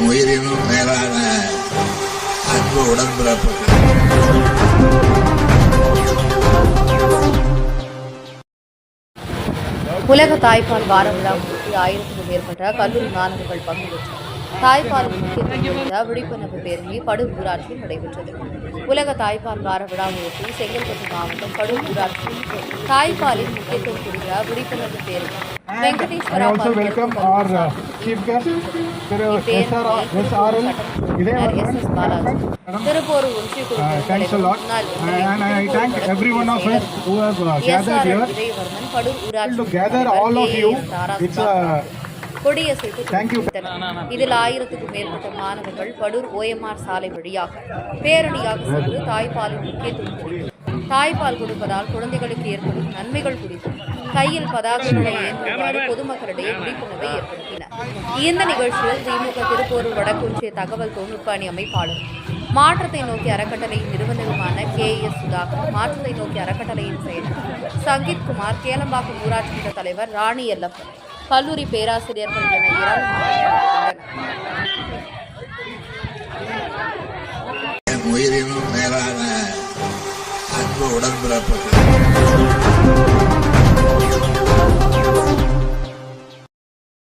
உயிரினும் மேலான அன்பு உடன்பிறப்புகள். உலக தாய்ப்பால் வார விழா முன்னிட்டு ஆயிரத்துக்கும் மேற்பட்ட கல்லூரி மாணவர்கள் பங்கேற்று தாய்ப்பால் முக்கியத்துவம் குறித்த விழிப்புணர்வு பேரணி படூர் ஊராட்சியில் நடைபெற்றது. உலக தாய்ப்பால் வார விழாவையொட்டி செங்கல்பட்டு மாவட்டம் படூர் ஊராட்சியில் தாய்ப்பாலின் முக்கியத்துவம் குறித்த விழிப்புணர்வு பேரணி திருப்பூர் ஒன்றிய ஊராட்சி கொடியசைத்து. இதில் ஆயிரத்துக்கும் மேற்பட்ட மாணவர்கள் படூர் ஓஎம்ஆர் சாலை வழியாக பேரணியாக சென்று தாய்ப்பாலின் முக்கியத்துவம் குறித்து தாய்ப்பால் கொடுப்பதால் குழந்தைகளுக்கு ஏற்படும் நன்மைகள் குறித்து கையில் பதாகைகளை ஏற்றுமாறு பொதுமக்களிடையே விழிப்புணர்வை ஏற்படுத்தினர். இந்த நிகழ்ச்சியில் திமுக திருப்பூர் வடக்குன்றிய தகவல் தொழில்நுட்ப அணி அமைப்பாளர் மாற்றத்தை நோக்கி அறக்கட்டளையின் நிறுவனருமான கே எஸ் சுதாகர் மாற்றத்தை நோக்கி அறக்கட்டளையின் செயலர் சங்கீத் குமார் கேளம்பாக்கம் ஊராட்சி மன்ற தலைவர் ராணி எல்லப்பன் கல்லூரி பேராசிரியர்கள் என ஏராளமானோர் உயிரினும் மேலான அன்பு உடன்பிறப்புகள்.